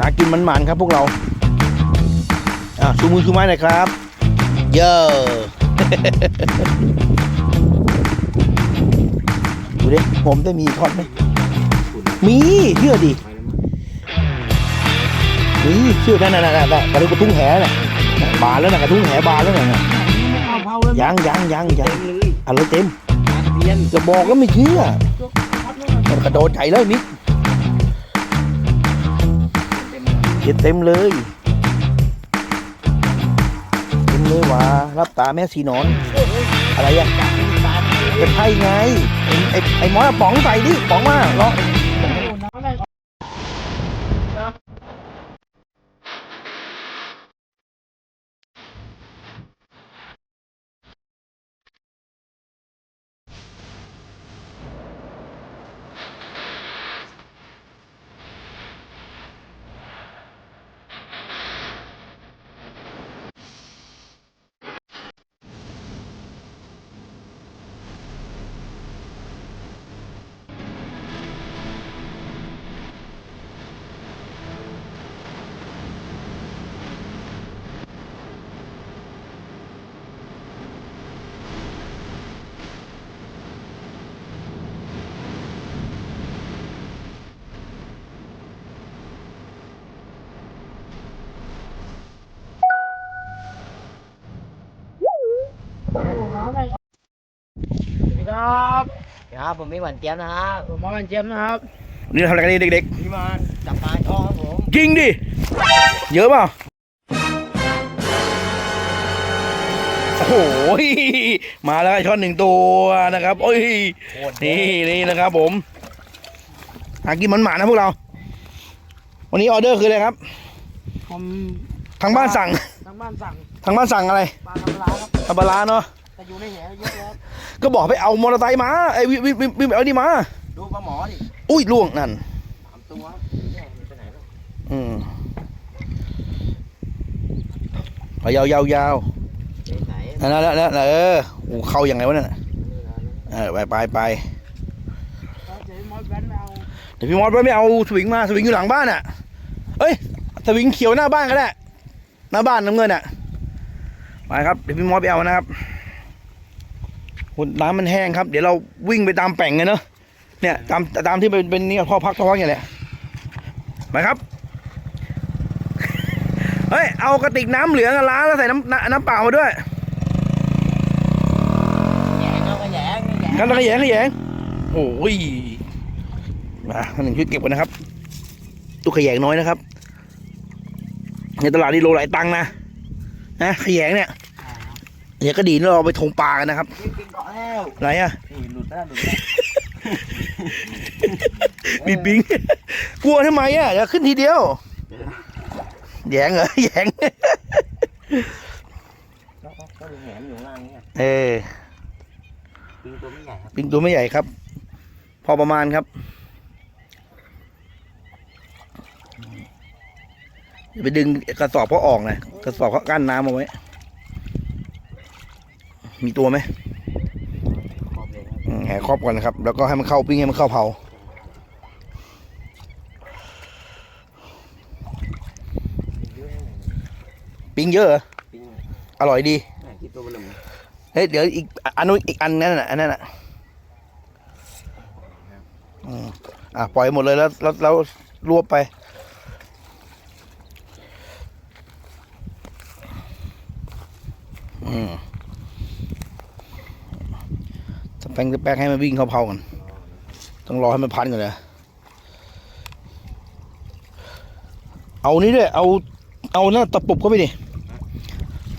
หากินมันมันๆครับพวกเราอะชูมือชูไม้หน่อยครับ เยอะดูดิผมได้มีทอดไหมมีเชื่อดิมีเชื่อนั่นนั่นนั่นนั่นกระทุ้งแหน่ะบานแล้วนะกระทุ้งแหบานแล้วน่ะเอาเผาเลยยังยังยังยังเต็มเลยอะไรเต็มเพียนจะบอกแล้วไม่เชื่อมันกระโดดใจเลยมิก เห็ดเต็มเลยเต็มเลยว่ารับตาแม่สีหนอน อะไรอะเป็นไพ่ไงไอ้ไอ้หมอป๋องใส่ดิป๋องมาลอ งครับครับผมมีหวานเจี๊ยบนะฮะผมมาเป็นเจมส์นะครับนี่ทำอะไรกันดีเด็กพี่มาจับปลาทองครับผมๆจริงดิ เยอะเปล่าโอ้โหมาแล้วไอ้ช้อนหนึ่งตัวนะครับ โอ้ย โคตรนี่นี่นะครับผม หากินมันหมานะพวกเรา วันนี้ออเดอร์คืออะไรครับ ผมทางบ้านสั่ง ทางบ้านสั่งทางบ้านสั่งอะไรปลาธรรมดาครับ ทำปลาร้าเนาะ แต่อยู่ในแหเยอะครับ ก็บอกไปเอามอเตอร์ไซค์มาไอ้ยวิวิวิวิเอาดีมา ดูปลาหมอดิอุ้ยล่วงนั่นสามตัวเนี่ยมันไปไหนแล้วอืมเอายาวยาวยาวไปไหนนั่นนั่นนั่นเออโอ้เข้ายังไงวะเนี่ยเออไปไปไปแล้วเจ๊มอสแวนไม่เอาเดี๋ยวพี่มอสไม่เอาสวิงมาสวิงอยู่หลังบ้านอะเอ้ยสวิงเขียวหน้าบ้านก็ได้หน้าบ้านน้ำเงินอะไปครับเดี๋ยวพี่มอสไปเอานะครับโห น้ำมันแห้งครับ เดี๋ยวเราวิ่งไปตามแป่งไงเนอะเนี่ยตามตามที่เป็นเป็นนี่พ่อพักท้องอย่างแหละไปครับเฮ้ยเอากระติกน้ำเหลืองอะล้างแล้วใส่น้ำน้ำเปล่ามาด้วยแงเอาก็แหยงแหยงกันขยงขยงโอ้ยมาหนึ่งชุดเก็บกันนะครับตุกขยงน้อยนะครับ ในตลาดนี่โลหลายตังนะนะขยงเนี่ย เดี๋ยวก็ดีแล้วเราไปทงปลากันนะครับกินกินเกาะแล้วอะไรอะนี่หลุดแล้วหลุดแล้วมีปิงกลัวทำไมอะเดี๋ยวขึ้นทีเดียวแยงเหรอแยงก็ก็มีแหนอยู่ข้างล่างเนี่ยเออปิงตัวไม่ใหญ่ครับปิงตัวไม่ใหญ่ครับ พอประมาณครับอย่าไปดึงกระสอบเขาออกนะกระสอบเขากั้นน้ำเอาไว้ มีตัวไหมขอบเลยครับอืมแหครอบก่อนนะครับ แล้วก็ให้มันเข้าปิ้งให้มันเข้าเผา ปิงเยอะเลยปิ้งเยอะเหรอปิงอร่อยดีแหม่คิดตัวมันหนึ่งเฮ้ยเดี๋ยวอีกอันนู้นอีกอันนั้นน่ะอันนั้นน่ะอืมอะปล่อยหมดเลยแล้วแล้วแล้วรวบไปอืมสแปงสแปงให้มันวิ่งเข้าเผากันต้องรอให้มันพันก่อนเลยเอานี่ด้วยเอาเอาหน้าตะปบเข้าไปดิ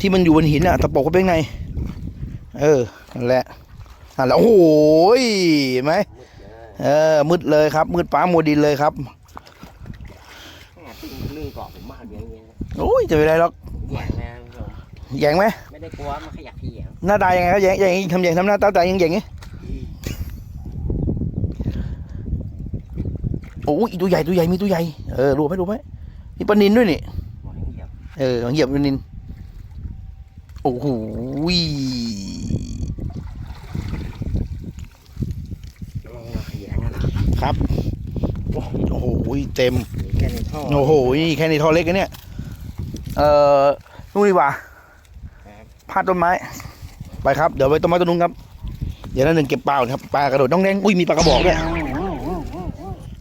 ที่มันอยู่บนหินอะตะปบเข้าไปข้างใน เออนั่นแหละนั่นแหละโอ้โหยเห็นไหมเออมืดเลยครับมืดฟ้ามัวดินเลยครับแหม่ปิงเรื่องเกาะผมมากอย่างเงี้ยโอ้ยจะไปได้หรอกแหยงนะคุณผู้ชมแยงไหมไม่ได้กลัวมันขยักขี้แหยงหน้าตายังไงครับแยงแยงทำแยงทำหน้าตาตายังแยงไง โอ้ยตัวใหญ่ตัวใหญ่มีตัวใหญ่เออรู้ไหมรู้ไหมมีปลานินด้วยนี่หมอเหยียบเออเหยียบปลานินโอ้โหยระวังนะแหยงนะครับโอ้โหเต็มมีแค่ในท่อโอ้โหนี่แค่ในท่อเล็กนะเนี่ยเอ่อนู่นดีกว่าครับพาดต้นไม้ ไปครับ เดี๋ยวไปต้นไม้ต้นนู้นครับ เดี๋ยวนั่นหนึ่งเก็บปลาก่อนครับ ปลากระโดดน้องแดงอุ้ย มีปลากระบอกด้วย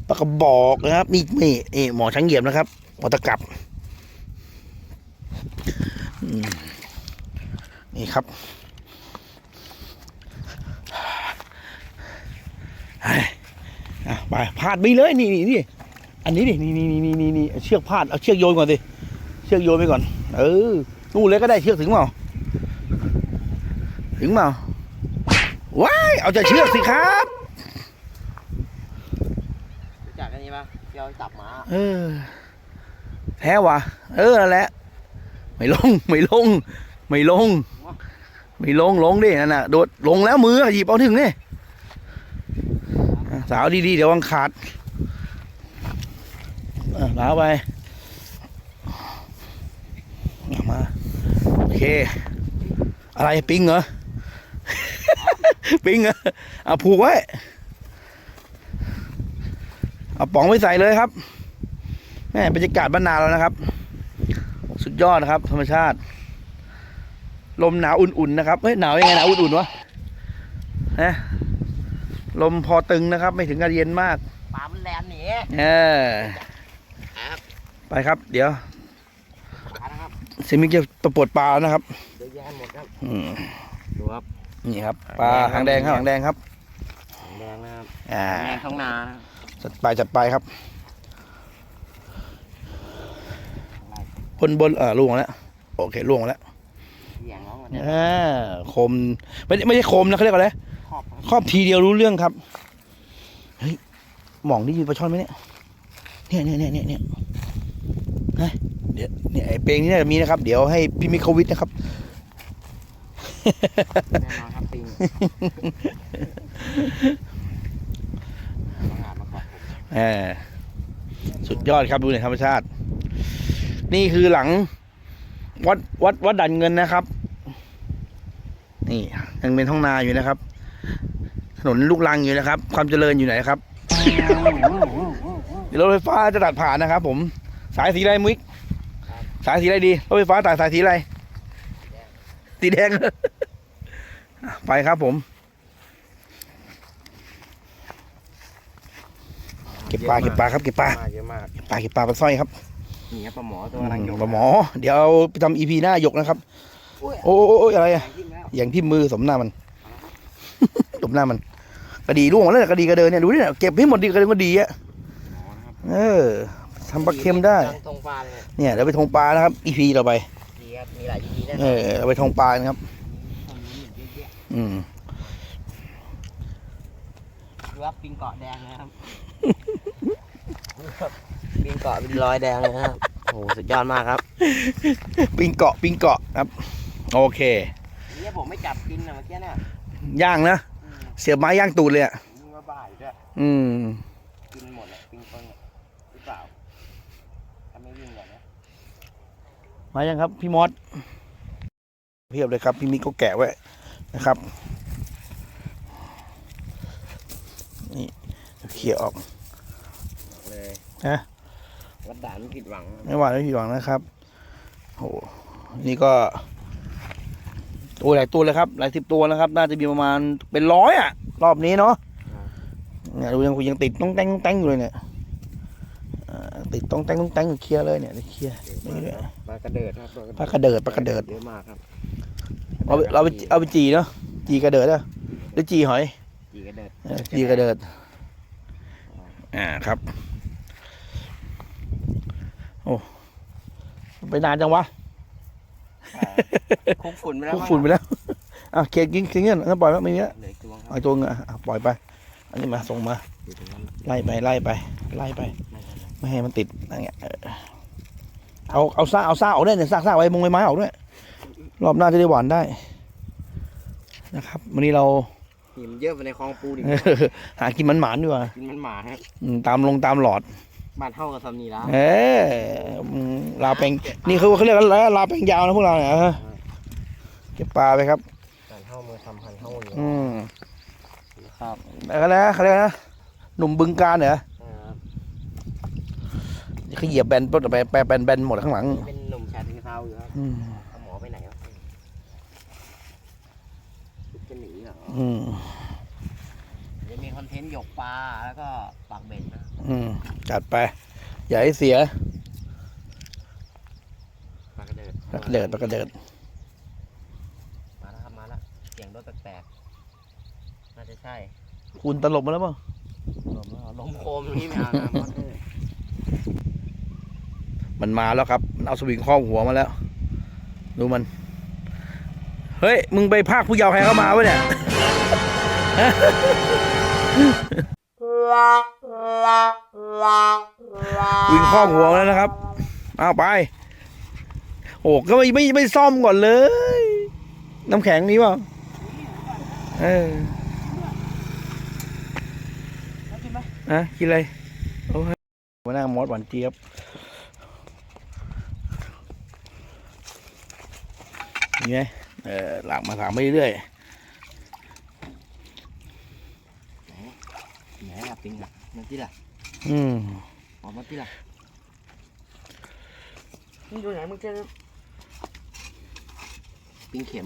ปลากระบอกนะครับนี่นี่นี่หมอช้างเหยียบนะครับหมอตะกับนี่ครับไปพาดไปเลยนี่นี่นี่อันนี้ดินี่นี่นี่นี่นี่เอาเชือกพาดเอาเชือกโยนก่อนสิเชือกโยนไปก่อน เออนู่นเลยก็ได้เชือกถึงเปล่าถึงเปล่าว้ายเอาจากเชือกสิครับ รู้จัก กันนี้ปะที่เราจับหมา เออ แท้วะเออนั่นแหละ ไม่ลง ไม่ลง ไม่ลง ไม่ลง ลงดิ นั่นน่ะ โดด ลงแล้วมือหยิบเอาถึงนี่สาวดีๆ เดี๋ยววังขาดอะลาไป มา โอเค อะไร ปิงเหรอ ปิงเหรอ เอาผูกไว้ เอาป๋องไปใส่เลยครับแม่บรรยากาศบ้านนาแล้วนะครับ สุดยอดนะครับ ธรรมชาติ ลมหนาวอุ่นๆนะครับเฮ้ยหนาวยังไงหนาวอุ่นๆวะนะลมพอตึงนะครับ ไม่ถึงกับเย็นมากปลามันแลนหนีเออครับไปครับ เดี๋ยวปลานะครับเซมิกจะประปวดปลาแล้วนะครับเยอะแยะหมดครับอืมดูครับนี่ครับปลาหางแดงครับหางแดงครับแดงนะครับอ่าแดงท้องนา จัดไปจัดไปครับ บนบนเออล่วงแล้วโอเคล่วงแล้วเสียงน้องมันเนี่ยอ่าคมไม่ไม่ใช่คมนะเขาเรียกว่าอะไรขอบครับครอบทีเดียวรู้เรื่องครับเฮ้ยหมองนี่มีปลาช่อนไหมเนี่ยเนี่ยเนี่ยเนี่ยเนี่ยเนี่ยฮะเดี๋ยวเนี่ยไอ้เปลงนี่น่าจะมีนะครับ เดี๋ยวให้พี่มิคโควิดนะครับแน่นอนครับปิงมาหามา ขอบผมเออสุดยอดครับดูในธรรมชาติ นี่คือหลัง วัดวัดวัดดันเงินนะครับ นี่ยังเป็นท้องนาอยู่นะครับ ถนนลูกรังอยู่นะครับ ความเจริญอยู่ไหนครับ เดี๋ยวรถไฟฟ้าจะตัดผ่านนะครับ ผม สายสีอะไรมุ้ยสายสีอะไรดีรถไฟฟ้าตัดสายสีอะไรสีแดง ไปครับผม เก็บปลาเก็บปลาครับเก็บปลาเยอะมากเก็บปลาเก็บปลาปลาสร้อยครับนี่ครับปลาหมอตัวกำลังยกปลาหมอ เดี๋ยวเอาไปทำอีพีหน้าหยกนะครับอุ้ยโอ้โอ้โอ้อะไรอะแรงขึ้นแล้วอย่างที่มือสมหน้ามันสมหน้ามันกระดีร่วงหมดแล้วเนี่ยกระดีกระเดินเนี่ยดูนี่เนี่ยเก็บให้หมดดีกระเดินก็ดีอะหมอนะครับเออทำปลาเค็มได้ตั้งตรงปลาเลยเนี่ยเดี๋ยวไปทงปลานะครับอีพีต่อไปดีครับมีหลายทีแน่นเออนอเอาไปทงปลานะครับ อืมดูครับปิงเกาะแดงนะครับ ปิงเกาะเป็นรอยแดงเลยนะครับโอ้โหสุดยอดมากครับปิงเกาะปิงเกาะครับ โอเคนี่ผมไม่จับกินนะเมื่อกี้เนี่ยย่างนะอืมเสียบไม้ย่างตูดเลยอะยิงมาบ่ายด้วยอืมกินหมดเลยปิงปองเนี่ยหรือเปล่าถ้าไม่วิ่งก่อนนะมายังครับพี่มอสเพียบเลยครับ พี่มิกก็แกะไว้นะครับนี่เขี่ยออก เลยฮะวัดด่านไม่ผิดหวัง ไม่หวานไม่ผิดหวังนะครับโอ้โหนี่ก็ตัวหลายตัวเลยครับ หลายสิบตัวนะครับ น่าจะมีประมาณเป็นร้อยอะ รอบนี้เนาะเนี่ยดูยังคุยยังติดต้องแต่งต้องแต่งอยู่เลยเนี่ยอ่าติดต้องแต่งต้องแต่งอยู่เคลียร์เลยเนี่ยเคลียร์นี่ด้วยปลากระเดิดครับปลากระเดิดปลากระเดิดเยอะมากครับเอาไปเราไปเอาไปจีเนาะจีกระเดิดอะหรือจีหอยจีกระเดิดเออจีกระเดิดอ่าครับ โอ้ ไปนานจังวะคุกฝุ่นไปแล้วพวกฝุ่นไปแล้วอะเกดกินกินเงี้ยงั้นปล่อยแล้วไม่มีแล้วเหลืออกตัวครับเอาตัวเงอะอะปล่อยไป อันนี้มาส่งมาอยู่ตรงนั้นไล่ไปไล่ไปไล่ไปไม่เป็นไรไม่ให้มันติดอะไรเงี้ยเออเอาเอาซ่าเอาซ่าออกได้เนี่ยซ่าซ่าไว้มงไว้ไม้ออกด้วยรอบหน้าจะได้หวานได้ นะครับวันนี้เราหิมเยอะไปในคลองปูดิหากินมันหมานๆดีกว่ากินมันหมาครับอืมตามลงตามหลอด บ้านเท่ากับซำนีแล้วเอออืมลาแปงนี่เขาเขาเรียกกันแล้วลาแปงยาวนะพวกเราเนี่ยเออเก็บปลาไปครับ บ้านเท่ามือทำพันเท่าอยู่อืมครับอะไรนะเขาเรียกนะหนุ่มบึงการเหรอครับเขาเหยียบแบนปุ๊บไปแปแบนแบนหมดข้างหลังเป็นหนุ่มชาติเทาอยู่ครับอืมเอาหมอไปไหนวะจะหนีเหรออืมจะมีคอนเทนต์หยกปลาแล้วก็ปากเบ็ดนะ อืม จัดไป อย่าให้เสียปลากระเดิดปลากระเดิดปลากระเดิด มาแล้วครับมาแล้วเสียงรถแปลกๆน่าจะใช่คุณตลบมาแล้วเปล่าลมแล้วลมโคมตรงนี้ไม่เอานะมอสเตอร์มันมาแล้วครับมันเอาสวิงครอบหัวมาแล้ว ดูมัน เฮ้ย มึงไปภาคผู้เยาว์ใครเข้ามาวะเนี่ย วิ่งครอบหัวแล้วนะครับเอาไป โอ้ก็ไม่ไม่ไม่ซ่อมก่อนเลย น้ำแข็งนี้เปล่าเออนไหมอะกินอะไรโอ้ยหัวหน้ามอสหวานเจี๊ยบนี่ไงเออหลักมาถามไปเรื่อยไหนอะปิงอะ มันที่ละๆอืมออกมาที่ละมึงอยู่ไหนมึงเจอปิงเข็ม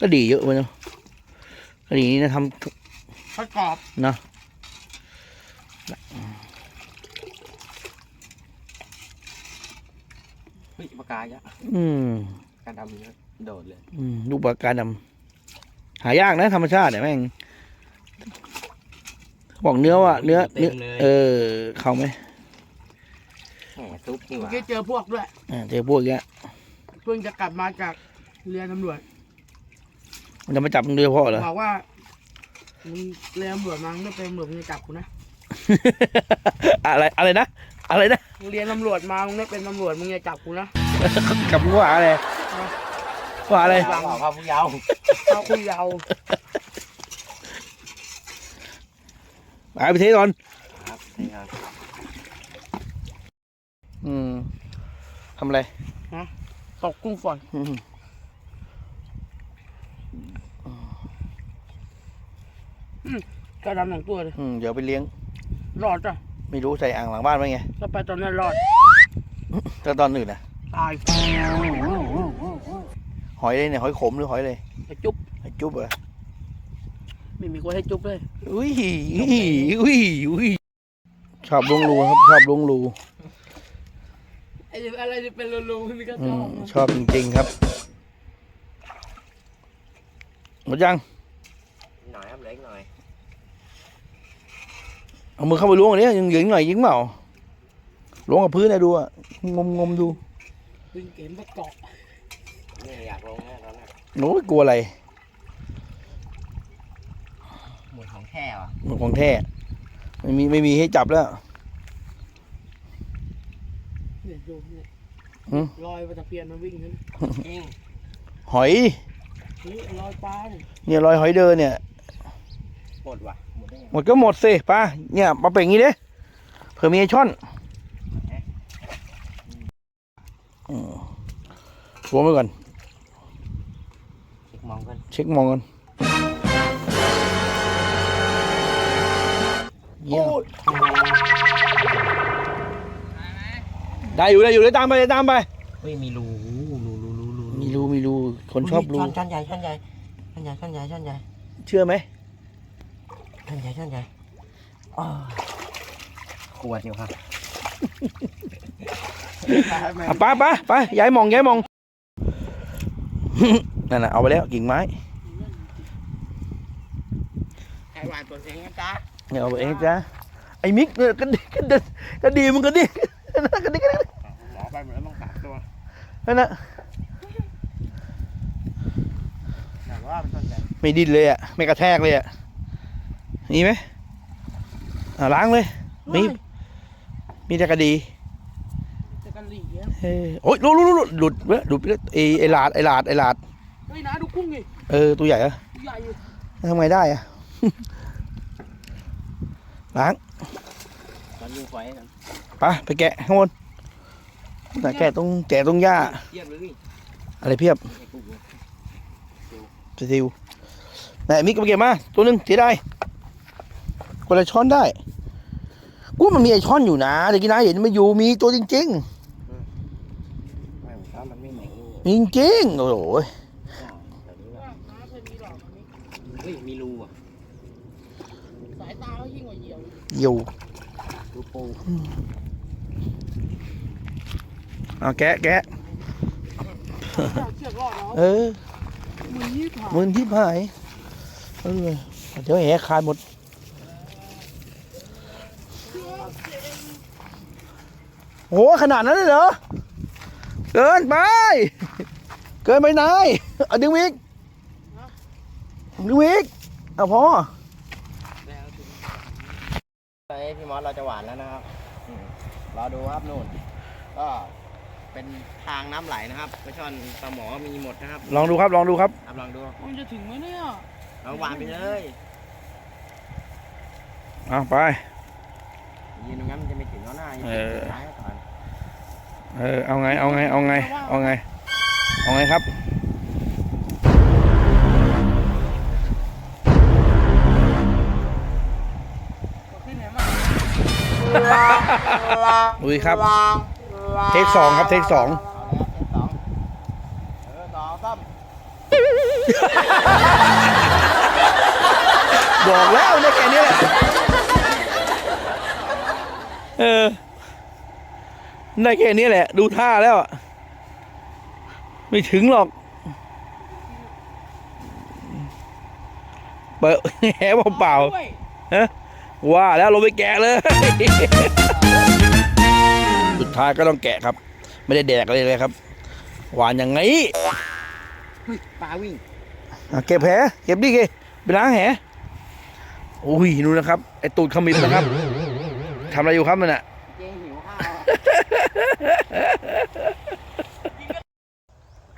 ก็ดีเยอะไปเนาะก็ดีนี่นะทประกอบำเนาะเฮ้ยปากกายะอืมการดำเยอะโดดเลย อืมลูกปลาการดำหายากนะธรรมชาติเนี่ยแม่ง บอกเนื้อว่าเนื้อเนื้อเออเข้าไหมแหมซุปนี่หเมื่อว่ากี้เจอพวกด้วย อ่าเจอพวกเนี้ยเพิ่งจะกลับมาจากเรือตำรวจ มันจะมาจับมึงโดยเฉพาะเหรอ บอกว่ามึงเรือตำรวจมามึงไม่เป็นตำรวจมึงจะจับกูนะอะไรอะไรนะ อะไรนะมึงเรียนตำรวจมามึงไม่เป็นตำรวจมึงจะจับกูนะกับมึงว่าอะไรว่าอะไรเปล่าเปล่าครับผู้เยาว์เอาคุยเรา หายไปเทก่อนครับนี่ครับอืมทำอะไรตกกุ้งฝอยอืมก็ดำหนังตัวเลยอืมเดี๋ยวไปเลี้ยง รอดจ้ะไม่รู้ใส่อ่างหลังบ้านไว้ไงถ้าไปตอนนั้นรอดถ้าตอนอื่นนะตายหอยเลยเนี่ยหอยขมหรือหอยเลยไปจุ๊บหอยจุ๊บเหรอ ไม่มีคนให้จุ๊บเลยอุ้ยอุ้ยอุ้ยอุ้ยชอบลงรูครับชอบลงรูไอ้อะไรที่เป็นรูๆนี่ก็อืชอมบชอบจริง ๆ ครับหมดยัง หน่อยครับเหลืออีกหน่อยเอามือเข้าไปล้วงอันนี้ยังเหลืออีกหน่อยยิงเปล่าล้วงกับพื้นนะดูอะงมงมๆดูเป็นเกมประกอบนี่อยากลงแน่ตอนนี้หนูกลัวอะไร หมดของแท้ว่ะ มัน ของแท้ไม่มีไม่มีให้จับแล้วเนี่ยดูเนี่ยหืมลอยไปตะเพียนมาวิ่งนั่นจริงหอย นี่ลอยปลาเนี่ยเนี่ยรอยหอยเดินเนี่ย หมดว่ะหมดได้ไงหมดก็หมดสิป้าเนี่ยมาเป็นอย่างนี้เด้เผื่อมีไอช่อนอืมรวมไว้ก่อน เช็คมองกัน เช็คมองกัน เยี่ยมได้อยู่ได้อยู่ได้ตามไปได้ตามไป เฮ้ยมีรูรูรูรูรูมีรูมีรูคนชอบรูช้อนช้อนใหญ่ช้อนใหญ่ช้อนใหญ่ช้อนใหญ่ช้อนใหญ่เชื่อไหมช้อนใหญ่ช้อนใหญ่อ้าวขวดอยู่ครับอะไปไปไปย้ายมองย้ายมองนั่นน่ะเอาไปแล้วกิ่งไม้ไอ้หวานตัวเองนะจ๊ะ เนี่ยเอาไปเองจ้ะไอ้มิกเนี่ยก็ดีก็ดีก็ดีมึงก็ดีก็ดีก็ดีหมอไปเหมือนต้องสามตัวนั่นน่ะแต่ว่ามันต้นใหญ่ไม่ดิ้นเลยอะไม่กระแทกเลยอะนี่ไหมอะล้างเลยมีมีแต่กระดีจะกันหลีเนี่ยเฮ้ยโอ๊ยหลุดหลุดหลุดหลุดเว้ยหลุดไปแล้วไอ้ไอ้หลาดไอ้หลาดไอ้หลาดเฮ้ยนะดูกุ้งไงเออตัวใหญ่เหรอะใหญ่อยู่ทำไงได้อะ ล้างตอนยิงไฟกันไปไปแกะข้างบนน่ะแกะตรงแกะตรงหญ้าเทียบเลยอะไรเพียบไอ้ปุ๊บเลยสติวไหนมิกเอาไปเก็บมา ตัวหนึ่งเสียได้คนละช้อนได้กูว่ามันมีไอช่อนอยู่นะแต่กี้นะเห็นไม่อยู่มีตัวจริงไม่ถ้ามันไม่เหม็นๆมีจริงๆโอ้โห แบบนี้แบบ น้าเคยมีหรอกอันนี้ เฮ้ยมีรูอะ สายตาเขายิ่งกว่าเหยี่ยว อีกอยู่รูปูเอาแกะแกะจากเชือกรอดแล้วเออมือยี่ผ่ามือที่หายเออเดี๋ยวแหขาดหมดโอ้ขนาดนั้นเลยเหรอ เกินไป เกินไปนายเอาดึงวิกดึงวิกเอาพอ ตอนนี้พี่ มอสเราจะหวานแล้วนะครับอืมรอดูครับนู่น ก็เป็นทางน้ำไหลนะครับปลาช่อนปลาหมอมีหมดนะครับลองดูครับลองดูครับครับลองดูมันจะถึงไหมเนี่ยเราหวานไปเลยเอาไปยืนตรงนั้นมันจะไม่ถึงเขาหน้ายืนเออซ้ายก่อนเออเอาไงเอาไงเอาไงเอาไงเอาไงครับ ลุยครับ เทคสองครับ เทคสองเอาแล้วเทปสองเออสองซ้บอกแล้วได้แค่นี้แหละ เออได้แค่นี้แหละ ดูท่าแล้วอะไม่ถึงหรอกเปิดแหเปล่าด้วยๆฮะ ว่าแล้วลงไปแกะเลย สุดท้ายก็ต้องแกะครับ ไม่ได้แดกเลยเลยครับ หวานอย่างไงำปลาวิ่งอะเก็บแหเก็บดิเกไปล้างแหโอ้ยนู่นนะครับ ไอตูดขมิบนะครับทำอะไรอยู่ครับมันอะเจ๊หิวข้าว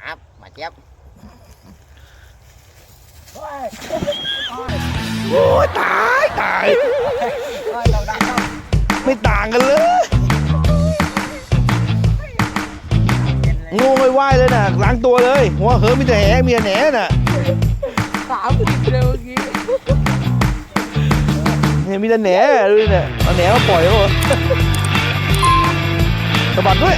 ครับมาเจี๊ยบ โอ้ยตายตายเฮ้ยเราดังเราไม่ต่างกันเลยงูไม่ไหวเลยน่ะล้างตัวเลย หัวเหอะมีแต่แหมีแต่แหนน่ะสามสิบเร็วเมื่อกี้เนี่ยมีแต่แหนดูดิเนี่ยเอาแหนมาปล่อยเขาเหรอสะบัดด้วย